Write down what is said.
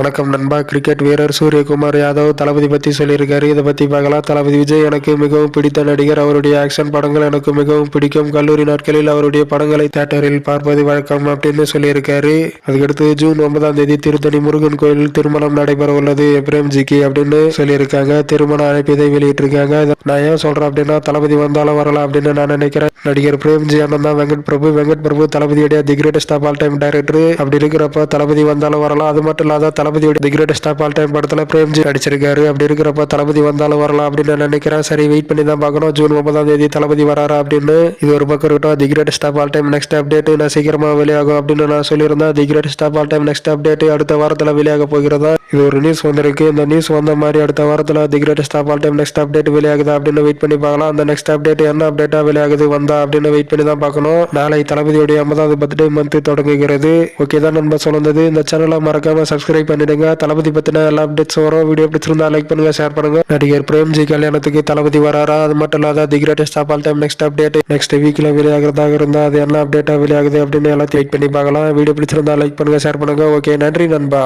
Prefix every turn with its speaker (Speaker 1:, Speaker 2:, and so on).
Speaker 1: வணக்கம் நண்பா. கிரிக்கெட் வீரர் சூரியகுமார் யாதவ் தளபதி பற்றி சொல்லியிருக்காரு. இதை பற்றி பார்க்கலாம். தளபதி விஜய் எனக்கு மிகவும் பிடித்த நடிகர். அவருடைய ஆக்ஷன் படங்கள் எனக்கு மிகவும் பிடிக்கும். கல்லூரி நாட்களில் அவருடைய படங்களை தேட்டரில் பார்ப்பது வழக்கம் அப்படின்னு சொல்லியிருக்காரு. அதுக்கடுத்து ஜூன் ஒன்பதாம் தேதி திருத்தணி முருகன் கோயிலில் திருமணம் நடைபெற உள்ளது. பிரேம்ஜிக்கு அப்படின்னு சொல்லியிருக்காங்க. திருமண அழைப்பிதை வெளியிட்டிருக்காங்க. இதை நான் ஏன் சொல்கிறேன் அப்படின்னா தளபதி வந்தாலும் வரலாம் அப்படின்னு நான் நினைக்கிறேன். நடிகர் பிரேம்ஜி அண்ணன் தான் Venkat Prabhu. Venkat Prabhu தளபதியுடைய the greatest of all time director அப்படி இருக்கிறப்ப தளபதி வந்தாலும் வரலாம். அது மட்டும் இல்லாத தளபதியோட the greatest of all time படத்துல பிரேம்ஜி நடிச்சிருக்காரு. அப்படி இருக்கிறப்ப தளபதி வந்தாலும் வரலாம் அப்படின்னு நான் நினைக்கிறேன். சரி வெயிட் பண்ணி தான் பார்க்கணும். ஜூன் ஒன்பதாம் தேதி தளபதி வராரா அப்படின்னு இது ஒரு பக்கம் இருக்கட்டும். The greatest of all time next update நான் சீக்கிரமா வெளியாகும் அப்படின்னு நான் சொல்லியிருந்தேன். The greatest of all time next update அடுத்த வாரத்தில் வெளியாக போகிறதா? இது ஒரு நியூஸ் வந்திருக்கு. இந்த நியூஸ் வந்த மாதிரி அடுத்த வாரத்தில் the greatest of all time next update வெளியாகுது அப்படின்னு வெயிட் பண்ணி பார்க்கலாம். அந்த நெக்ஸ்ட் அப்டேட் என்ன அப்டேட்டாக வெளியாகுது வந்தா அப்படின்னு வெயிட் பண்ணி தான் பார்க்கணும். நாளை தளபதியுடைய ஐம்பதாவது பர்த்டே மந்த் தொடங்குகிறது. ஓகே தான் நண்பர் சொன்னது இந்த சேனலை மறக்காம சப்ஸ்கிரைப் பண்ணிடுங்க. தளபதி பற்றின எல்லா அப்டேட்ஸ் வரும். வீடியோ பிடிச்சிருந்தா லைக் பண்ணுங்க ஷேர் பண்ணுங்க. நடிகர் பிரேம்ஜி கல்யாணத்துக்கு தளபதி வராரா? அது மட்டும் இல்லாத the greatest of all time next update next வீக்ல வெளியாகிறதாக இருந்தால் அது என்ன அப்டேட்டாக வெளியாகுது அப்படின்னு எல்லாத்தையும் வெயிட் பண்ணி பார்க்கலாம். வீடியோ பிடிச்சிருந்தா லைக் பண்ணுங்க ஷேர் பண்ணுங்க. ஓகே நன்றி நண்பா.